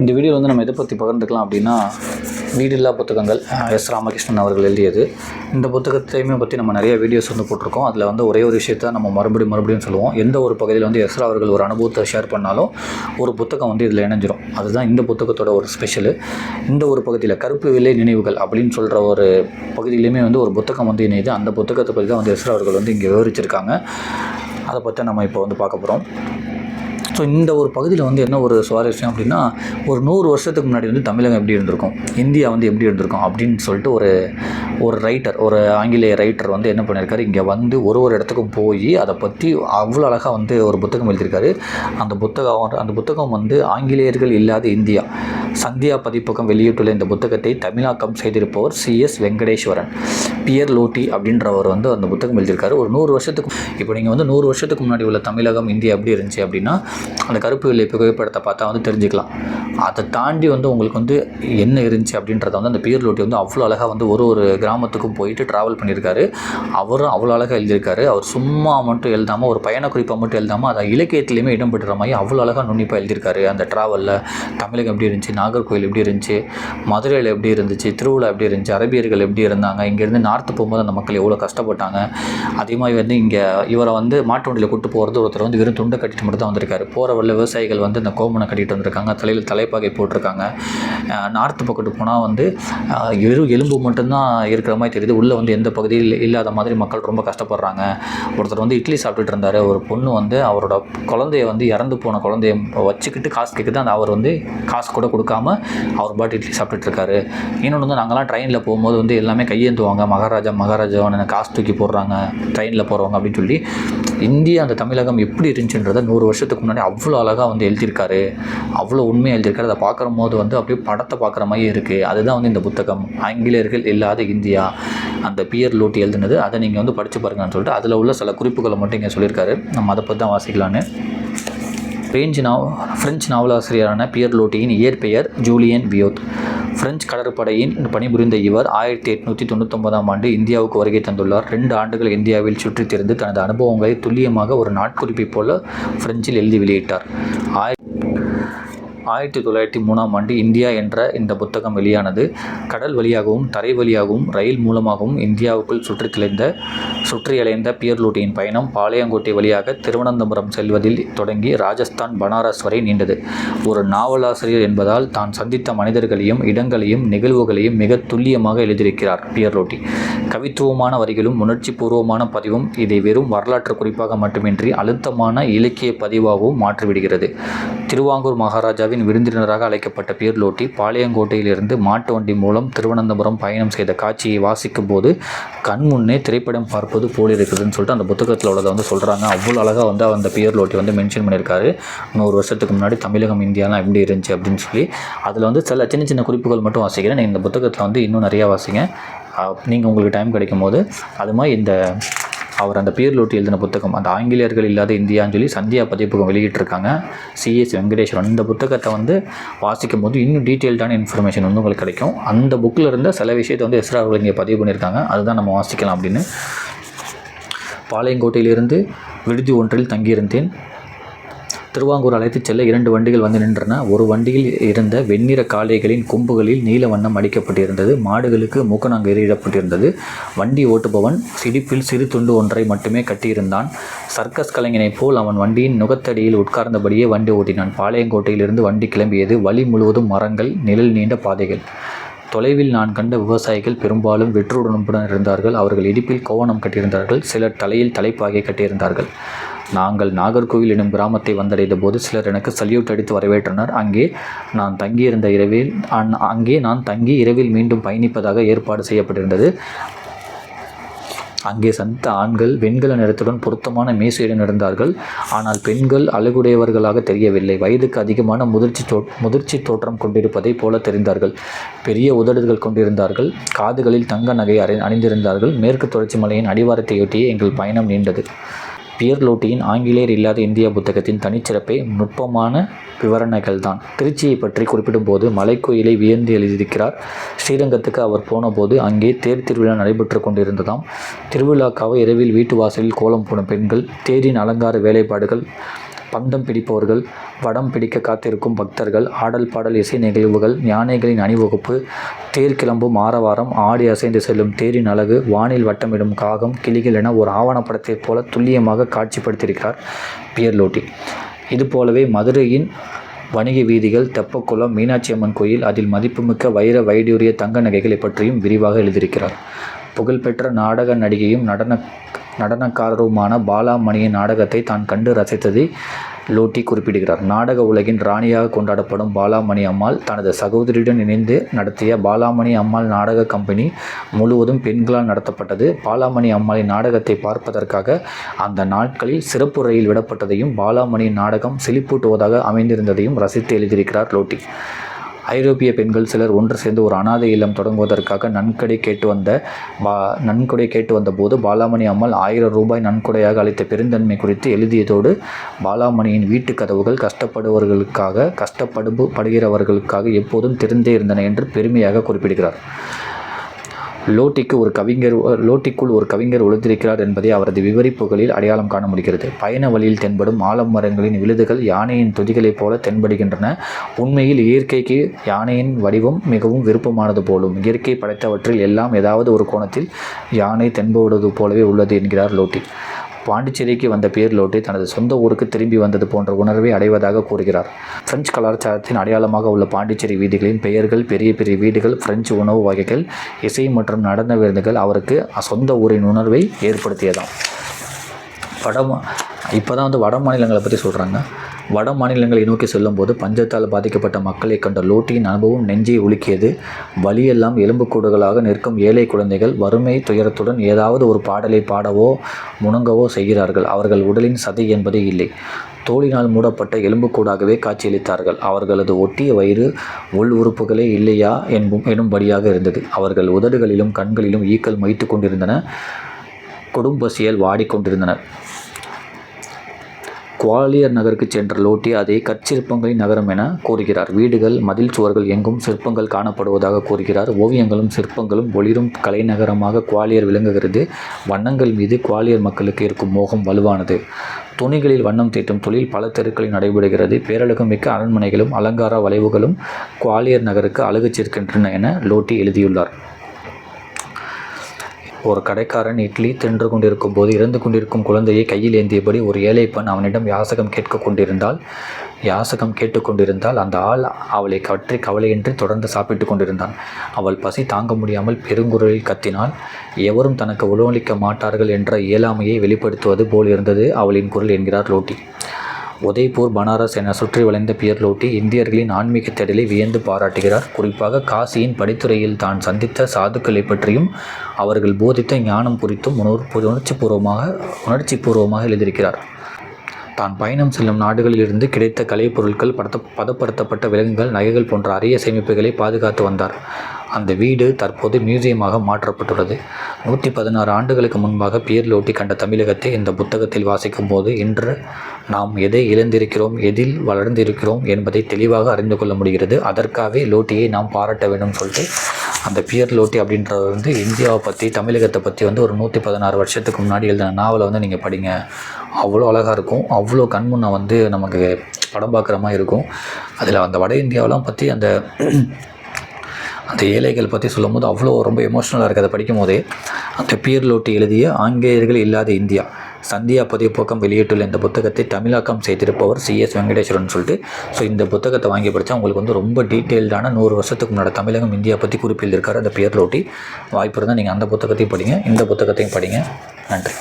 இந்த வீடியோ வந்து நம்ம எதை பற்றி பகிர்ந்துக்கலாம் அப்படின்னா வீடில்லா புத்தகங்கள் எஸ். ராமகிருஷ்ணன் அவர்கள் எழுதியது. இந்த புத்தகத்தையுமே பற்றி நம்ம நிறைய வீடியோஸ் வந்து போட்டிருக்கோம். அதில் வந்து ஒரே ஒரு விஷயத்த நம்ம மறுபடியும் மறுபடியும் சொல்லுவோம். எந்த ஒரு பகுதியில் வந்து எஸ்ரா அவர்கள் ஒரு அனுபவத்தை ஷேர் பண்ணாலும் ஒரு புத்தகம் வந்து இதில் இணைஞ்சிரும். அதுதான் இந்த புத்தகத்தோட ஒரு ஸ்பெஷலு இந்த ஒரு பகுதியில் கருப்பு விலை நினைவுகள் அப்படின்னு சொல்கிற ஒரு பகுதியிலையுமே வந்து ஒரு புத்தகம் வந்து இணையுது. அந்த புத்தகத்தை பற்றி தான் வந்து எஸ்ரா அவர்கள் வந்து இங்கே விவரிச்சிருக்காங்க. அதை பற்றி நம்ம இப்போ வந்து பார்க்க போகிறோம் ஸோ இந்த ஒரு பகுதியில் வந்து என்ன ஒரு சுவாரஸ்யம் அப்படின்னா ஒரு நூறு வருஷத்துக்கு முன்னாடி வந்து தமிழகம் எப்படி இருந்திருக்கும்? இந்தியா வந்து எப்படி இருந்திருக்கும்? அப்படின்னு சொல்லிட்டு ஒரு ஒரு ரைட்டர் ஒரு ஆங்கிலேய ரைட்டர் வந்து என்ன பண்ணியிருக்காரு இங்கே வந்து ஒரு ஒரு இடத்துக்கும் போய் அதை பற்றி அவ்வளோ அழகாக வந்து ஒரு புத்தகம் எழுதியிருக்காரு. அந்த புத்தகம் அந்த புத்தகம் வந்து ஆங்கிலேயர்கள் இல்லாத இந்தியா. சந்தியா பதிப்பகம் வெளியிட்டுள்ள இந்த புத்தகத்தை தமிழாக்கம் செய்திருப்பவர் C S Venkateswaran. Pierre Loti அப்படின்றவர் வந்து அந்த புத்தகம் எழுதியிருக்காரு. ஒரு நூறு வருஷத்துக்கு இப்போ நீங்கள் வந்து நூறு வருஷத்துக்கு முன்னாடி உள்ள தமிழகம் இந்தியா எப்படி இருந்துச்சு அப்படின்னா அந்த கருப்பு வெள்ளை புகைப்படத்தை பார்த்தா வந்து தெரிஞ்சுக்கலாம். அதை தாண்டி வந்து உங்களுக்கு வந்து என்ன இருந்துச்சு அப்படின்றத வந்து அந்த பீர்லோட்டி வந்து அவ்வளோ அழகாக வந்து ஒரு ஒரு கிராமத்துக்கும் போயிட்டு ட்ராவல் பண்ணியிருக்காரு. அவரும் அவ்வளோ அழகாக எழுதியிருக்காரு. அவர் சும்மா மட்டும் எழுதாமல் ஒரு பயண மட்டும் எழுதாமல் அதை இலக்கியத்துலேயுமே இடம் பெற்ற மாதிரி அவ்வளோ அழகாக நுண்ணிப்பாக எழுதியிருக்காரு. அந்த ட்ராவலில் தமிழகம் எப்படி இருந்துச்சு நாகர்கோவில் எப்படி இருந்துச்சு மதுரையில் எப்படி இருந்துச்சு திருவிழா எப்படி இருந்துச்சு அரபியர்கள் எப்படி இருந்தாங்க இங்கேருந்து நார்த்து போகும்போது அந்த மக்கள் எவ்வளோ கஷ்டப்பட்டாங்க. அதே மாதிரி வந்து இங்கே இவரை வந்து மாட்டு வண்டியில் கூட்டு போகிறது ஒருத்தர் வந்து வெறும் துண்டை கட்டிட்டு மட்டும் தான் வந்திருக்காரு. போகிற வழியில் விவசாயிகள் வந்து இந்த கோமனை கட்டிகிட்டு வந்திருக்காங்க. தலையில் தலைப்பாகை போட்டிருக்காங்க. நார்த்து பக்கத்து போனால் வந்து வெறும் எலும்பு மட்டும்தான் இருக்கிற மாதிரி தெரியுது. உள்ளே வந்து எந்த பகுதியில் இல்லாத மாதிரி மக்கள் ரொம்ப கஷ்டப்படுறாங்க. ஒருத்தர் வந்து இட்லி சாப்பிட்டுட்டு இருந்தார். ஒரு பொண்ணு வந்து அவரோட குழந்தைய வந்து இறந்து போன குழந்தைய வச்சுக்கிட்டு காசு கேட்குது அந்த அவர் வந்து காசு கூட கொடுக்காம அவர் பாட்டு இட்லி சாப்பிட்டுட்டு இருக்காரு. இன்னொன்று வந்து நாங்கள்லாம் ட்ரெயினில் போகும்போது வந்து எல்லாமே கையேந்துவாங்க. மகாராஜா மகாராஜாவான காசு தூக்கி போடுறாங்க. ட்ரெயினில் போகிறவங்க அப்படின்னு சொல்லி இந்தியா அந்த தமிழகம் எப்படி இருந்துச்சுன்றதை நூறு வருஷத்துக்கு முன்னாடி அவ்வளோ அழகாக வந்து எழுதியிருக்காரு. அவ்வளோ உண்மையாக எழுதியிருக்காரு. அதை பார்க்குற போது வந்து அப்படியே படத்தை பார்க்குற மாதிரி இருக்குது அதுதான் வந்து இந்த புத்தகம். ஆங்கிலேயர்கள் இல்லாத இந்தியா. அந்த பியர் லூட்டி எழுதுனது. அதை நீங்கள் வந்து படித்து பாருங்கன்னு சொல்லிட்டு அதில் உள்ள சில குறிப்புகளை மட்டும் இங்கே சொல்லியிருக்காரு. நம்ம அதை பற்றி தான் வாசிக்கலான்னு. பிரெஞ்சு நாவ் பிரெஞ்சு நாவலாசிரியரான பியர் லோட்டியின் இயற்பெயர் ஜூலியன் வியோத். பிரெஞ்சு கடற்படையின் பணிபுரிந்த இவர் ஆயிரத்தி எட்நூற்றி தொண்ணூத்தொன்பதாம் ஆண்டு இந்தியாவுக்கு வருகை தந்துள்ளார். ரெண்டு ஆண்டுகள் இந்தியாவில் சுற்றித் திரிந்து தனது அனுபவங்களை துல்லியமாக ஒரு நாட்குறிப்பை போல பிரெஞ்சில் எழுதி வெளியிட்டார். ஆயிரத்தி தொள்ளாயிரத்தி மூணாம் ஆண்டு இந்தியா என்ற இந்த புத்தகம் வெளியானது. கடல் வழியாகவும் தரை வழியாகவும் ரயில் மூலமாகவும் இந்தியாவுக்குள் சுற்றித் திளைந்த சுற்றியலைந்த பியர்லூட்டியின் பயணம் பாளையங்கோட்டை வழியாக திருவனந்தபுரம் செல்வதில் தொடங்கி ராஜஸ்தான் பனாரஸ் வரை நீண்டது. ஒரு நாவலாசிரியர் என்பதால் தான் சந்தித்த மனிதர்களையும் இடங்களையும் நிகழ்வுகளையும் மிக துல்லியமாக எழுதியிருக்கிறார் பியர்லோட்டி கவித்துவமான வரிகளும் உணர்ச்சி பூர்வமான பதிவும் இதை வெறும் வரலாற்று குறிப்பாக மட்டுமின்றி அழுத்தமான இலக்கிய பதிவாகவும் மாற்றிவிடுகிறது. திருவாங்கூர் மகாராஜாவின் விருந்தினராக அழைக்கப்பட்ட பியர்லோட்டி பாளையங்கோட்டையிலிருந்து மாட்டு வண்டி மூலம் திருவனந்தபுரம் பயணம் செய்த காட்சியை வாசிக்கும் போது கண் முன்னே திரைப்படம் பார்ப்பது போல் இருக்குதுன்னு சொல்லிட்டு அந்த புத்தகத்தில் உள்ளதை வந்து சொல்கிறாங்க அவ்வளோ அழகாக வந்து அந்த பியர்லோட்டி வந்து மென்ஷன் பண்ணியிருக்காரு. நூறு வருஷத்துக்கு முன்னாடி தமிழகம் இந்தியாலாம் எப்படி இருந்துச்சு அப்படின்னு சொல்லி. அதில் வந்து சில சின்ன சின்ன குறிப்புகள் மட்டும் வாசிக்கிறேன். நீங்கள் இந்த புத்தகத்தில் வந்து இன்னும் நிறையா வாசிங்க. நீங்கள் உங்களுக்கு டைம் கிடைக்கும் போது அது மாதிரி இந்த அவர் அந்த பேர்லோட்டி எழுதின புத்தகம் அந்த ஆங்கிலேயர்கள் இல்லாத இந்தியான்னு சொல்லி சந்தியா பதிப்பகம் வெளியிட்டிருக்காங்க. C S Venkateswaran. இந்த புத்தகத்தை வந்து வாசிக்கும் போது இன்னும் டீட்டெயில்டான இன்ஃபர்மேஷன் வந்து உங்களுக்கு கிடைக்கும். அந்த புக்கில் இருந்த சில விஷயத்தை வந்து எஸ்ரா அவர்கள் இங்கே பதிவு பண்ணியிருக்காங்க. அதுதான் நம்ம வாசிக்கலாம் அப்படின்னு. பாளையங்கோட்டையிலிருந்து விடுதி ஒன்றில் தங்கியிருந்தேன். திருவாங்கூர் அழைத்துச் செல்ல இரண்டு வண்டிகள் வந்து நின்றன. ஒரு வண்டியில் இருந்த வெண்ணிற காளைகளின் கொம்புகளில் நீல வண்ணம் அடிக்கப்பட்டிருந்தது. மாடுகளுக்கு மூக்கணாங்கு எறியிடப்பட்டிருந்தது வண்டி ஓட்டுபவன் சிடிப்பில் சிறு துண்டு ஒன்றை மட்டுமே கட்டியிருந்தான். சர்க்கஸ் கலைஞனைப் போல் அவன் வண்டியின் நுகத்தடியில் உட்கார்ந்தபடியே வண்டி ஓட்டினான். பாளையங்கோட்டையிலிருந்து வண்டி கிளம்பியது. வழி முழுவதும் மரங்கள் நிழல் நீண்ட பாதைகள். தொலைவில் நான் கண்ட விவசாயிகள் பெரும்பாலும் வெற்றுடனுடன் இருந்தார்கள். அவர்கள் இடிப்பில் கோவணம் கட்டியிருந்தார்கள். சிலர் தலையில் தலைப்பாகை கட்டியிருந்தார்கள். நாங்கள் நாகர்கோவில் எனும் கிராமத்தை வந்தடைந்த போது சிலர் எனக்கு சல்யூட் அடித்து வரவேற்றனர். அங்கே நான் தங்கியிருந்த இரவில் அந் அங்கே நான் தங்கி இரவில் மீண்டும் பயணிப்பதாக ஏற்பாடு செய்யப்பட்டிருந்தது. அங்கே சந்தித்த ஆண்கள் வெண்கல நிறத்துடன் பொருத்தமான மீசையுடன் இருந்தார்கள் ஆனால் பெண்கள் அழகுடையவர்களாக தெரியவில்லை. வயதுக்கு அதிகமான முதிர்ச்சி தோ முதிர்ச்சி தோற்றம் கொண்டிருப்பதைப் போல தெரிந்தார்கள். பெரிய உதடுகள் கொண்டிருந்தார்கள். காதுகளில் தங்க நகை அணி அணிந்திருந்தார்கள். மேற்கு தொடர்ச்சி மலையின் அடிவாரத்தையொட்டியே எங்கள் பயணம் நீண்டது. பியர் லோட்டியின் ஆங்கிலேயர் இல்லாத இந்தியா புத்தகத்தின் தனிச்சிறப்பை நுட்பமான விவரணைகள் தான் திருச்சியை பற்றி குறிப்பிடும்போது மலைக்கோயிலை வியந்து எழுதியிருக்கிறார். ஸ்ரீரங்கத்துக்கு அவர் போனபோது அங்கே தேர் திருவிழா நடைபெற்று கொண்டிருந்ததாம். திருவிழாக்காக இரவில் வீட்டு வாசலில் கோலம் போடும் பெண்கள் தேரின் அலங்கார வேலைப்பாடுகள் பந்தம் பிடிப்பவர்கள் வடம் பிடிக்க காத்திருக்கும் பக்தர்கள் ஆடல் பாடல் இசை நிகழ்வுகள் யானைகளின் அணிவகுப்பு தேர் கிளம்பும் ஆரவாரம் ஆடி அசைந்து செல்லும் தேரின் அழகு வானில் வட்டமிடும் காகம் கிளிகள் என ஒரு ஆவணப்படத்தைப் போல துல்லியமாக காட்சிப்படுத்தியிருக்கிறார் பியர்லோட்டி இதுபோலவே இது போலவே மதுரையின் வணிக வீதிகள் தெப்பக்குளம் மீனாட்சி அம்மன் கோயில் அதில் மதிப்புமிக்க வைர வைடூரிய தங்க நகைகளை பற்றியும் விரிவாக எழுதியிருக்கிறார். புகழ்பெற்ற நாடக நடிகையும் நடன நடனக்காரருமான பாலாமணியின் நாடகத்தை தான் கண்டு ரசித்ததை லோட்டி குறிப்பிடுகிறார். நாடக உலகின் ராணியாக கொண்டாடப்படும் பாலாமணி அம்மாள் தனது சகோதரியுடன் இணைந்து நடத்திய பாலாமணி அம்மாள் நாடக கம்பெனி முழுவதும் பெண்களால் நடத்தப்பட்டது. பாலாமணி அம்மாளின் நாடகத்தை பார்ப்பதற்காக அந்த நாட்களில் சிறப்பு ரயில் விடப்பட்டதையும் பாலாமணியின் நாடகம் செழிப்பூட்டுவதாக அமைந்திருந்ததையும் ரசித்து எழுதியிருக்கிறார் லோட்டி. ஐரோப்பிய பெண்கள் சிலர் ஒன்று சேர்ந்து ஒரு அனாதை இல்லம் தொடங்குவதற்காக நன்கொடை கேட்டு வந்த பா நன்கொடை கேட்டு வந்தபோது பாலாமணி அம்மாள் ஆயிரம் ரூபாய் நன்கொடையாக அளித்த பெருந்தன்மை குறித்து எழுதியதோடு பாலாமணியின் வீட்டு கதவுகள் கஷ்டப்படுபவர்களுக்காக கஷ்டப்படு படுகிறவர்களுக்காக எப்போதும் திறந்தே இருந்தன என்று பெருமையாக குறிப்பிடுகிறார். லோட்டிக்கு ஒரு கவிஞர் லோட்டிக்குள் ஒரு கவிஞர் ஒளிந்திருக்கிறார் என்பதை அவரது விவரிப்புகளில் அடையாளம் காண முடிகிறது. பயண வழியில் தென்படும் ஆலமரங்களின் விழுதுகள் யானையின் துதிகளைப் போல தென்படுகின்றன. உண்மையில் இயற்கைக்கு யானையின் வடிவம் மிகவும் விருப்பமானது போலும். இயற்கை படைத்தவற்றில் எல்லாம் ஏதாவது ஒரு கோணத்தில் யானை தென்படுவது போலவே உள்ளது என்கிறார் லோட்டி. பாண்டிச்சேரிக்கு வந்த பியர் தனது சொந்த ஊருக்கு திரும்பி வந்தது போன்ற உணர்வை அடைவதாக கூறுகிறார். பிரெஞ்சு கலாச்சாரத்தின் அடையாளமாக உள்ள பாண்டிச்சேரி வீதிகளின் பெயர்கள் பெரிய பெரிய வீடுகள் பிரெஞ்சு உணவு வகைகள் இசை மற்றும் நடன விருந்துகள் அவருக்கு சொந்த ஊரின் உணர்வை ஏற்படுத்தியதாம். வட இப்போ தான் வந்து வட மாநிலங்களை பற்றி சொல்கிறாங்க வட மாநிலங்களை நோக்கி செல்லும்போது பஞ்சத்தால் பாதிக்கப்பட்ட மக்களை கண்ட லோட்டியின் அனுபவம் நெஞ்சை உலுக்கியது. வலியெல்லாம் எலும்புக்கூடுகளாக நிற்கும் ஏழை குழந்தைகள் வறுமை துயரத்துடன் ஏதாவது ஒரு பாடலை பாடவோ முணங்கவோ செய்கிறார்கள். அவர்கள் உடலின் சதை என்பதே இல்லை. தோளினால் மூடப்பட்ட எலும்புக்கூடாகவே காட்சியளித்தார்கள். அவர்களது ஒட்டிய வயிறு உள் உறுப்புகளே இல்லையா என்பும் எனும்படியாக இருந்தது. அவர்கள் உதடுகளிலும் கண்களிலும் ஈக்கள் மொய்த்து கொண்டிருந்தன. கொடும்பசியால் வாடிக்கொண்டிருந்தனர். குவாலியர் நகருக்கு சென்ற லோட்டி அதை கற்சிற்பங்களின் நகரம் என கூறுகிறார். வீடுகள் மதில் சுவர்கள் எங்கும் சிற்பங்கள் காணப்படுவதாக கூறுகிறார். ஓவியங்களும் சிற்பங்களும் ஒளிரும் கலைநகரமாக குவாலியர் விளங்குகிறது. வண்ணங்கள் மீது குவாலியர் மக்களுக்கு இருக்கும் மோகம் வலுவானது. துணிகளில் வண்ணம் தீட்டும் தொழில் பல தெருக்களில் நடைபெறுகிறது. பேரழகுமிக்க அரண்மனைகளும் அலங்கார வளைவுகளும் குவாலியர் நகருக்கு அழகு சேர்க்கின்றன என லோட்டி எழுதியுள்ளார். ஒரு கடைக்காரன் இட்லி தின்று கொண்டிருக்கும் போது இறந்து கொண்டிருக்கும் குழந்தையை கையில் ஏந்தியபடி ஒரு ஏழை பெண் அவனிடம் யாசகம் கேட்க கொண்டிருந்தால் யாசகம் கேட்டுக்கொண்டிருந்தால் அந்த ஆள் அவளை கற்றி கவலையின்றி தொடர்ந்து சாப்பிட்டு கொண்டிருந்தான். அவள் பசி தாங்க முடியாமல் பெருங்குரலில் கத்தினால் எவரும் தனக்கு உணவளிக்க மாட்டார்கள் என்ற இயலாமையை வெளிப்படுத்துவது போல் இருந்தது அவளின் குரல் என்கிறார் லோட்டி. உதய்பூர் பனாரஸ் என சுற்றி வளைந்த பியர் லோட்டி இந்தியர்களின் ஆன்மீக தேடலை வியந்து பாராட்டுகிறார். குறிப்பாக காசியின் படித்துறையில் தான் சந்தித்த சாதுக்களை பற்றியும் அவர்கள் போதித்த ஞானம் குறித்தும் உணர்வு உணர்ச்சிபூர்வமாக உணர்ச்சிபூர்வமாக எழுதியிருக்கிறார். தான் பயணம் செல்லும் நாடுகளிலிருந்து கிடைத்த கலைப்பொருட்கள் படுத்த பதப்படுத்தப்பட்ட விலங்குகள் நகைகள் போன்ற அரிய சேமிப்புகளை பாதுகாத்து வந்தார். அந்த வீடு தற்போது மியூசியமாக மாற்றப்பட்டுள்ளது. நூற்றி பதினாறு ஆண்டுகளுக்கு முன்பாக பியர் லோட்டி கண்ட தமிழகத்தை இந்த புத்தகத்தில் வாசிக்கும் போது இன்று நாம் எதை இழந்திருக்கிறோம் எதில் வளர்ந்திருக்கிறோம் என்பதை தெளிவாக அறிந்து கொள்ள முடிகிறது. அதற்காகவே லோட்டியை நாம் பாராட்ட வேண்டும் சொல்லிட்டு அந்த பியர் லோட்டி அப்படின்றது வந்து இந்தியாவை பற்றி தமிழகத்தை பற்றி வந்து ஒரு நூற்றி பதினாறு வருஷத்துக்கு முன்னாடி எழுதின நாவலை வந்து நீங்கள் படிங்க. அவ்வளோ அழகாக இருக்கும். அவ்வளோ கண்முன்னை வந்து நமக்கு படம் பார்க்குற மாதிரி இருக்கும். அதில் அந்த வட இந்தியாவெலாம் பற்றி அந்த அந்த ஏழைகள் பற்றி சொல்லும்போது அவ்வளோ ரொம்ப எமோஷ்னலாக இருக்குது அதை படிக்கும் போதே அந்த பீர்லோட்டி எழுதிய ஆங்கிலேயர்கள் இல்லாத இந்தியா சந்தியா பதிப்பக்கம் வெளியிட்டுள்ள இந்த புத்தகத்தை தமிழாக்கம் செய்திருப்பவர் சிஎஸ் வெங்கடேஸ்வரன் சொல்லிட்டு. ஸோ இந்த புத்தகத்தை வாங்கி படித்தா உங்களுக்கு வந்து ரொம்ப டீட்டெயில்டான நூறு வருஷத்துக்கு முன்னாடி தமிழகம் இந்தியா பற்றி குறிப்பில் இருக்கார் அந்த பேர்லோட்டி வாய்ப்பு இருந்தால் நீங்கள் அந்த புத்தகத்தையும் படிங்க. இந்த புத்தகத்தையும் படிங்க. நன்றி.